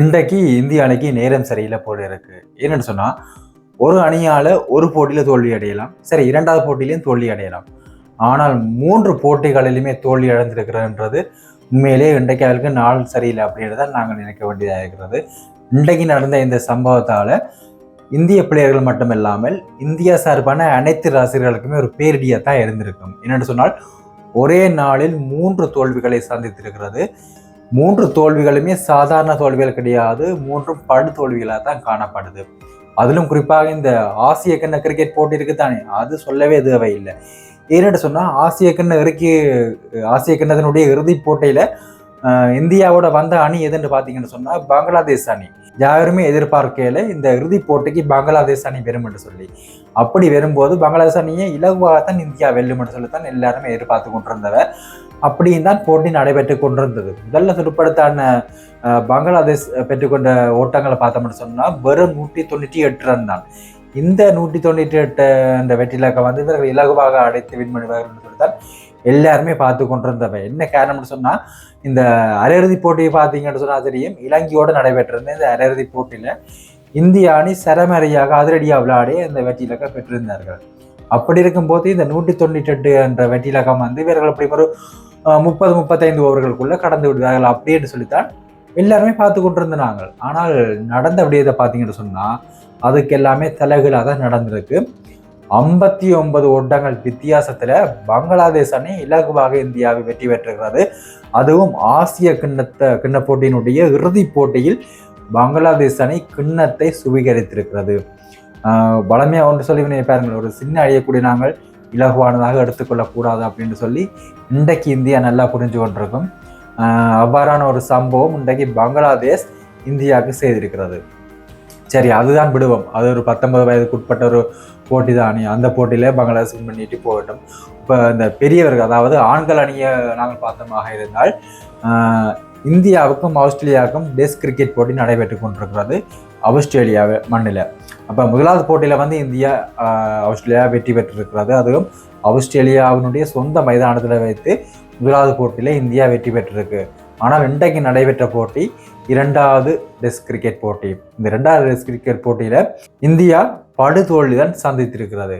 இன்றைக்கு இந்திய அணிக்கு நேரம் சரியில்லை போல இருக்கு. ஏன்னு சொன்னா ஒரு அணியால ஒரு போட்டியில தோல்வி அடையலாம். சரி இரண்டாவது போட்டியிலையும் தோல்வி அடையலாம். ஆனால் மூன்று போட்டிகளிலுமே தோல்வி அடைந்திருக்கிறதுன்றது உண்மையிலே இன்றைக்கு அவருக்கு நாள் சரியில்லை அப்படின்றத நாங்கள் நினைக்க வேண்டியதாக இருக்கிறது. இன்றைக்கு நடந்த இந்த சம்பவத்தால இந்திய பிளேயர்கள் மட்டுமில்லாமல் இந்தியா சார்பான அனைத்து ரசிகர்களுக்குமே ஒரு பேரிடியாக தான் இருந்திருக்கும். என்னென்னு சொன்னால் ஒரே நாளில் மூன்று தோல்விகளை சந்தித்திருக்கிறது. மூன்று தோல்விகளுமே சாதாரண தோல்விகள் கிடையாது மூன்றும் படு தோல்விகளாக தான் காணப்படுது. அதிலும் குறிப்பாக இந்த ஆசிய கண்ண கிரிக்கெட் போட்டி இருக்குதானே? அது சொல்லவே தேவையில்லை. ஏன்னு சொன்னால் ஆசிய கண்ண இறுக்கி ஆசிய கண்ணத்தினுடைய இறுதிப் போட்டியில் இந்தியாவோட வந்த அணி எதுன்னு பார்த்தீங்கன்னு சொன்னால் பங்களாதேஷ் அணி. யாருமே எதிர்பார்க்கையில் இந்த இறுதிப் போட்டிக்கு பங்களாதேஷ் அணி வெறும் என்று சொல்லி. அப்படி வரும்போது பங்களாதேஷ் அணியை இலகுவாகத்தான் இந்தியா வெல்லும் என்று சொல்லித்தான் எல்லாருமே எதிர்பார்த்து கொண்டிருந்தவ. அப்படியும் தான் போட்டி நடைபெற்று கொண்டிருந்தது. முதல்ல துடுப்படுத்தான பங்களாதேஷ் பெற்றுக்கொண்ட ஓட்டங்களை பார்த்தோம்னு சொன்னால் வெறும் நூற்றி தொண்ணூற்றி எட்டு ரன் தான். இந்த நூற்றி தொண்ணூற்றி எட்டு அந்த வெற்றி இலக்கை வந்து இவர்கள் இலகுவாக அடைத்து வின் பண்ணுவார்கள் சொல்லித்தான் எல்லாருமே பார்த்து கொண்டிருந்தவை. என்ன காரணம்னு சொன்னால் இந்த அரையிறுதி போட்டியை பார்த்தீங்கன்னு சொன்னா தெரியும். இலங்கையோடு நடைபெற்றிருந்த இந்த அரையிறுதி போட்டியில் இந்திய அணி சரமறையாக அதிரடியாக விளையாடி இந்த வெற்றி இலக்கை பெற்றிருந்தார்கள். அப்படி இருக்கும்போது இந்த நூற்றி தொண்ணூற்றி எட்டு என்ற வெற்றி இலக்கம் வந்து இவர்கள் அப்படி ஒரு முப்பது முப்பத்தைந்து ஓவர்களுக்குள்ள கடந்து விடுவார்கள் அப்படின்னு சொல்லித்தான் எல்லாருமே பார்த்து கொண்டிருந்தாங்க ஆனால் நடந்த விடயத்தை பார்த்தீங்கன்னு சொன்னால் அதுக்கு எல்லாமே தலைகளாக தான் நடந்திருக்கு. ஐம்பத்தி ஒன்பது ஓட்டங்கள் வித்தியாசத்தில் பங்களாதேஷ் அணி இலகுவாக இந்தியாவை வெற்றி பெற்றிருக்கிறது. அதுவும் ஆசிய கிண்ணத்தை கிண்ண போட்டியினுடைய இறுதிப் போட்டியில் பங்களாதேஷ் அணி கிண்ணத்தை சுவீகரித்திருக்கிறது. வளமையாக ஒன்று சொல்லி பாருங்கள். ஒரு சின்ன அழியக்கூடிய நாங்கள் இலகுவானதாக எடுத்துக்கொள்ளக்கூடாது அப்படின்னு சொல்லி இன்றைக்கு இந்தியா நல்லா புரிஞ்சு கொண்டிருக்கும். அவ்வாறான ஒரு சம்பவம் இன்றைக்கு பங்களாதேஷ் இந்தியாவுக்கு செய்திருக்கிறது. சரி அதுதான் விடுவோம். அது ஒரு பத்தொன்பது வயதுக்கு உட்பட்ட ஒரு போட்டி தான் அணி அந்த போட்டியிலே பங்களாதேஷ் வின் பண்ணிட்டு போகட்டும் இப்போ இந்த பெரியவர்கள் அதாவது ஆண்கள் அணியை நாங்கள் பார்த்தோமாக இருந்தால் இந்தியாவுக்கும் ஆஸ்திரேலியாவுக்கும் டெஸ்ட் கிரிக்கெட் போட்டி நடைபெற்று கொண்டிருக்கிறது. ஆஸ்திரேலியா மண்ணில். அப்போ முதலாவது போட்டியில் வந்து இந்தியா ஆஸ்திரேலியா வெற்றி பெற்றிருக்கிறது. அதுவும் ஆஸ்திரேலியாவினுடைய சொந்த மைதானத்தில் வைத்து முதலாவது போட்டியில் இந்தியா வெற்றி பெற்றிருக்கு. ஆனால் இன்றைக்கு நடைபெற்ற போட்டி இரண்டாவது டெஸ்ட் கிரிக்கெட் போட்டி. இந்த இரண்டாவது டெஸ்ட் கிரிக்கெட் போட்டியில் இந்தியா படுதோல்விதான் சந்தித்திருக்கிறது.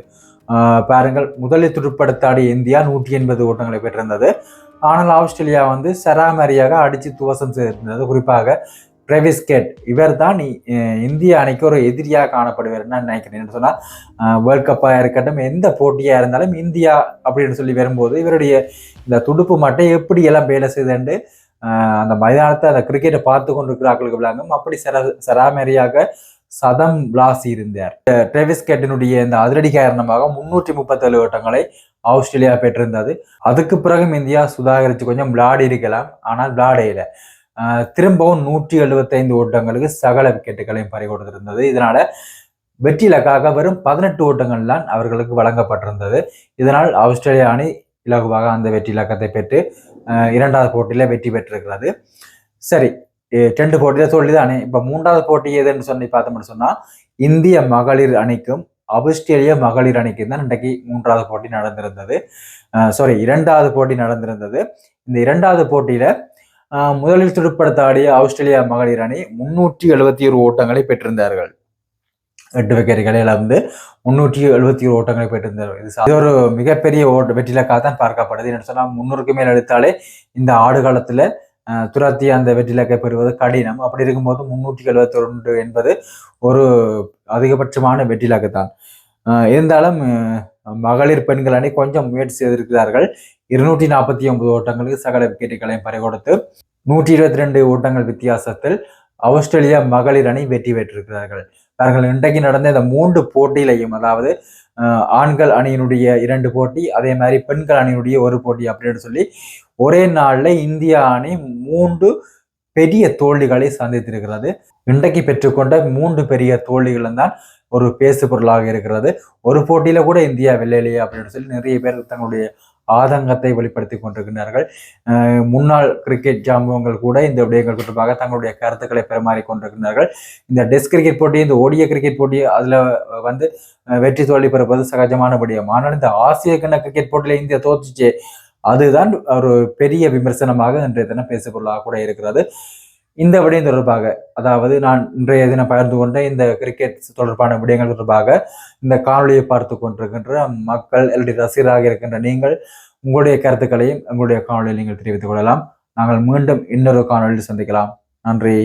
பாருங்கள் முதலில் துடுப்படுத்தாடிய இந்தியா நூற்றி எண்பது ஓட்டங்களை பெற்றிருந்தது. ஆனால் ஆஸ்திரேலியா வந்து சராமரியாக அடித்து துவசம் செய்திருந்தது. குறிப்பாக பிரேவிஸ்கேட் இவர் தான் இந்திய அணிக்கு ஒரு எதிரியாக காணப்படுவார் நான் நினைக்கிறேன் என்ன சொன்னால் வேர்ல்ட் கப்பாக இருக்கட்டும் எந்த போட்டியாக இருந்தாலும் இந்தியா அப்படின்னு சொல்லி வரும்போது இவருடைய இந்த துடுப்பு மட்டை எப்படி எல்லாம் வேலை செய்துண்டு அந்த மைதானத்தை அந்த கிரிக்கெட்டை பார்த்து கொண்டிருக்கிறார்களுக்கு விளாங்கும் விளங்கும். அப்படி சர சராமரியாக சதம் விளாசி இருந்தார். ட்ரெவிஸ் கேட்டினுடைய இந்த அதிரடி காரணமாக முன்னூற்றி முப்பத்தேழு ஓட்டங்களை ஆஸ்திரேலியா பெற்றிருந்தது. அதுக்கு பிறகும் இந்தியா சுதாகரித்து கொஞ்சம் விளாடி இருக்கலாம். ஆனால் விளையாடையில திரும்பவும் நூற்றி எழுபத்தைந்து ஓட்டங்களுக்கு சகல விக்கெட்டுகளையும் பறி கொடுத்திருந்தது. இதனால வெற்றி இலக்காக வெறும் பதினெட்டு ஓட்டங்கள் தான் அவர்களுக்கு வழங்கப்பட்டிருந்தது. இதனால் ஆஸ்திரேலிய அணி இலகுவாக அந்த வெற்றி இலக்கத்தை பெற்று இரண்டாவது போட்டியில வெற்றி பெற்றிருக்கிறது. சரி ரெண்டு போட்டியில தோல்வி அணி இப்ப மூன்றாவது போட்டி எதுன்னு சொல்லி பார்த்தோம்னு சொன்னா இந்திய மகளிர் அணிக்கும் ஆஸ்திரேலிய மகளிர் அணிக்கும் தான் இன்றைக்கு மூன்றாவது போட்டி நடந்திருந்தது. சாரி இரண்டாவது போட்டி நடந்திருந்தது. இந்த இரண்டாவது போட்டியில முதலில் துடுப்படுத்தாடிய ஆஸ்திரேலியா மகளிர் அணி முன்னூற்றி எழுபத்தி ஒரு ஓட்டங்களை பெற்றிருந்தார்கள். எட்டு விக்கெட்டுகளை இழந்து முன்னூற்றி எழுபத்தி ஒரு ஓட்டங்களை பெற்றிருந்தார்கள். இது இது ஒரு மிகப்பெரிய ஓட்ட வெற்றிலக்காக தான் பார்க்கப்படுது. என்று சொன்னால் முன்னூறுக்கு மேல் எடுத்தாலே இந்த ஆடு காலத்தில் துரத்தி அந்த வெற்றிலக்கை பெறுவது கடினம். அப்படி இருக்கும்போது முன்னூற்றி எழுபத்தி ஒன்று என்பது ஒரு அதிகபட்சமான வெற்றிலக்கு தான் இருந்தாலும் மகளிர் பெண்கள் அணி கொஞ்சம் முயற்சி செய்திருக்கிறார்கள். இருநூற்றி நாற்பத்தி ஒன்பது ஓட்டங்களுக்கு சகல விக்கெட்டுகளையும் பறிகொடுத்து நூற்றி இருபத்தி ரெண்டு ஓட்டங்கள் வித்தியாசத்தில் ஆஸ்திரேலியா மகளிர் அணி வெற்றி பெற்றிருக்கிறார்கள். அவர்கள் இன்றைக்கு நடந்த இந்த மூன்று போட்டியிலையும் அதாவது ஆஹ் ஆண்கள் அணியினுடைய இரண்டு போட்டி அதே மாதிரி பெண்கள் அணியினுடைய ஒரு போட்டி அப்படின்னு சொல்லி ஒரே நாளில் இந்தியா அணி மூன்று பெரிய தோல்விகளை சந்தித்திருக்கிறது. இன்றைக்கு பெற்றுக்கொண்ட மூன்று பெரிய தோல்விகளும் தான் ஒரு பேசு பொருளாக இருக்கிறது. ஒரு போட்டியில கூட இந்தியா வெள்ளையிலேயே அப்படின்னு சொல்லி நிறைய பேர் தங்களுடைய ஆதங்கத்தை வெளிப்படுத்தி கொண்டிருக்கிறார்கள். முன்னாள் கிரிக்கெட் ஜாம்பவங்கள் கூட இந்த விடயங்கள் தொடர்பாக தங்களுடைய கருத்துக்களை பெருமாறி கொண்டிருக்கிறார்கள். இந்த டெஸ்ட் கிரிக்கெட் போட்டி இந்த ஓடிய கிரிக்கெட் போட்டி அதுல வந்து வெற்றி தோல்வி பெறுவது சகஜமான விடயம். ஆனால் இந்த ஆசிய கண்ண கிரிக்கெட் போட்டியில இந்தியா தோற்றுச்சு அதுதான் ஒரு பெரிய விமர்சனமாக இன்றைய தினம் பேசுபொருளாக கூட இருக்கிறது. இந்த விடயம் தொடர்பாக அதாவது நான் இன்றைய தினம் பகிர்ந்து கொண்ட இந்த கிரிக்கெட் தொடர்பான விடயங்கள் தொடர்பாக இந்த காணொலியை பார்த்து கொண்டிருக்கின்ற மக்கள் அல்லது ரசிகராக இருக்கின்ற நீங்கள் உங்களுடைய கருத்துக்களையும் உங்களுடைய காணொலியில் நீங்கள் தெரிவித்துக் கொள்ளலாம். நாங்கள் மீண்டும் இன்னொரு காணொலியில் சந்திக்கலாம். நன்றி.